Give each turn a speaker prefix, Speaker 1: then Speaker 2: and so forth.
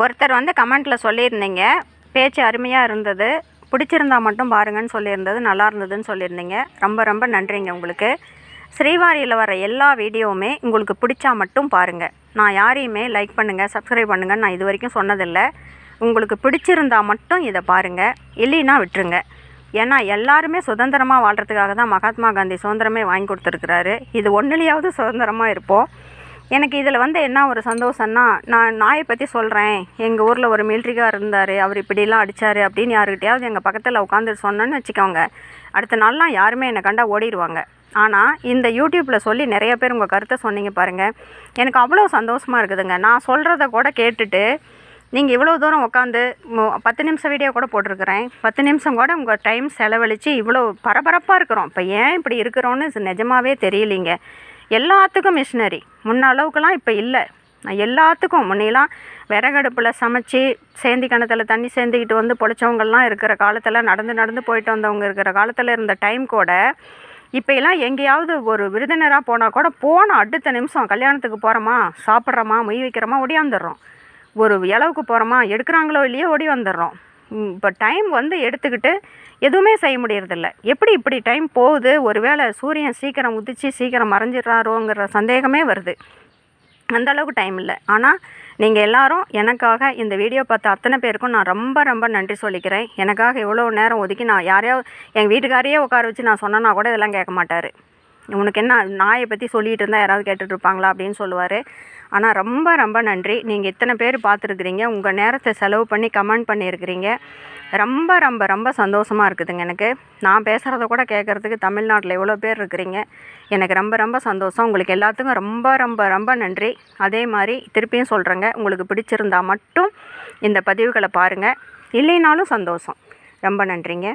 Speaker 1: ஒருத்தர் வந்து கமெண்ட்டில் சொல்லியிருந்தீங்க. பேச்சு அருமையாக இருந்தது. பிடிச்சிருந்தா மட்டும் பாருங்கன்னு சொல்லியிருந்தது நல்லா இருந்ததுன்னு சொல்லியிருந்தீங்க. ரொம்ப ரொம்ப நன்றிங்க உங்களுக்கு. ஸ்ரீவாரியில் வர எல்லா வீடியோவுமே உங்களுக்கு பிடிச்சா மட்டும் பாருங்கள் நான் யாரையுமே லைக் பண்ணுங்கள் சப்ஸ்கிரைப் பண்ணுங்கன்னு நான் இது வரைக்கும் சொன்னதில்லை. உங்களுக்கு பிடிச்சிருந்தா மட்டும் இதை பாருங்கள் இல்லைன்னா விட்டுருங்க. ஏன்னா எல்லாருமே சுதந்திரமாக வாழ்கிறதுக்காக தான் மகாத்மா காந்தி சுதந்திரமே வாங்கி கொடுத்துருக்குறாரு. இது ஒன்றுலையாவது சுதந்திரமாக இருப்போம். எனக்கு இதில் வந்து என்ன ஒரு சந்தோஷம்னா நான் நாயை பற்றி சொல்கிறேன் எங்கள் ஊரில் ஒரு மிலிட்ரிக்கார் இருந்தார். அவர் இப்படிலாம் அடித்தார் அப்படின்னு யாருக்கிட்டையாவது எங்கள் பக்கத்தில் உட்காந்து சொன்னேன்னு வச்சுக்கோங்க. அடுத்த நாள்லாம் யாருமே என்னை கண்டா ஓடிடுவாங்க ஆனால் இந்த யூடியூப்பில் சொல்லி நிறைய பேர் உங்கள் கருத்தை சொன்னீங்க பாருங்கள் எனக்கு அவ்வளோ சந்தோஷமாக இருக்குதுங்க. நான் சொல்கிறத கூட கேட்டுட்டு நீங்கள் இவ்வளோ தூரம் உட்காந்து பத்து நிமிஷம் வீடியோ கூட போட்டிருக்கிறேன். பத்து நிமிஷம் கூட உங்கள் டைம் செலவழித்து இவ்வளோ பரபரப்பாக இருக்கிறோம். இப்போ ஏன் இப்படி இருக்கிறோன்னு நிஜமாவே தெரியலிங்க. எல்லாத்துக்கும் மிஷினரி முன்ன அளவுக்குலாம் இப்போ இல்லை. எல்லாத்துக்கும் முன்னையெல்லாம் விறகடுப்பில் சமைச்சு சேந்தி கிணத்துல தண்ணி சேர்ந்துக்கிட்டு வந்து பொழைச்சவங்கள்லாம் இருக்கிற காலத்தில் நடந்து நடந்து போயிட்டு வந்தவங்க இருக்கிற காலத்தில் இருந்த டைம் கூட இப்போயெல்லாம் எங்கேயாவது ஒரு விருந்தினராக போனால் கூட போன அடுத்த நிமிஷம் கல்யாணத்துக்கு போகிறோமா சாப்பிட்றோமா மொய் வைக்கிறோமா ஒடியாந்துடுறோம் ஒரு இளவுக்கு போகிறோமா எடுக்கிறாங்களோ இல்லையோ ஓடி வந்துடுறோம். இப்போ டைம் வந்து எடுத்துக்கிட்டு எதுவுமே செய்ய முடியறதில்ல. எப்படி இப்படி டைம் போகுது? ஒருவேளை சூரியன் சீக்கிரம் உதிச்சு சீக்கிரம் மறைஞ்சிடுறாரோங்கிற சந்தேகமே வருது. அந்தளவுக்கு டைம் இல்லை. ஆனால் நீங்கள் எல்லாரும் எனக்காக இந்த வீடியோ பார்த்த அத்தனை பேருக்கும் நான் ரொம்ப ரொம்ப நன்றி சொல்லிக்கிறேன். எனக்காக இவ்வளோ நேரம் ஒதுக்கி நான் யாரையோ எங்கள் வீட்டுக்காரையே உட்கார வச்சு நான் சொன்னேன்னா கூட இதெல்லாம் கேட்க மாட்டார். உனக்கு என்ன நாயை பற்றி சொல்லிகிட்டு இருந்தால் யாராவது கேட்டுட்ருப்பாங்களா அப்படின்னு சொல்லுவார். ஆனால் ரொம்ப ரொம்ப நன்றி. நீங்கள் இத்தனை பேர் பார்த்துருக்குறீங்க உங்கள் நேரத்தை செலவு பண்ணி கமெண்ட் பண்ணியிருக்கிறீங்க ரொம்ப ரொம்ப ரொம்ப சந்தோஷமாக இருக்குதுங்க எனக்கு. நான் பேசுகிறத கூட கேட்குறதுக்கு தமிழ்நாட்டில் எவ்வளோ பேர் இருக்கிறீங்க. எனக்கு ரொம்ப ரொம்ப சந்தோஷம். உங்களுக்கு எல்லாத்துக்கும் ரொம்ப ரொம்ப ரொம்ப நன்றி. அதே மாதிரி திருப்பியும் சொல்கிறேங்க உங்களுக்கு பிடிச்சிருந்தா மட்டும் இந்த பதிவுகளை பாருங்கள் இல்லைனாலும் சந்தோஷம். ரொம்ப நன்றிங்க.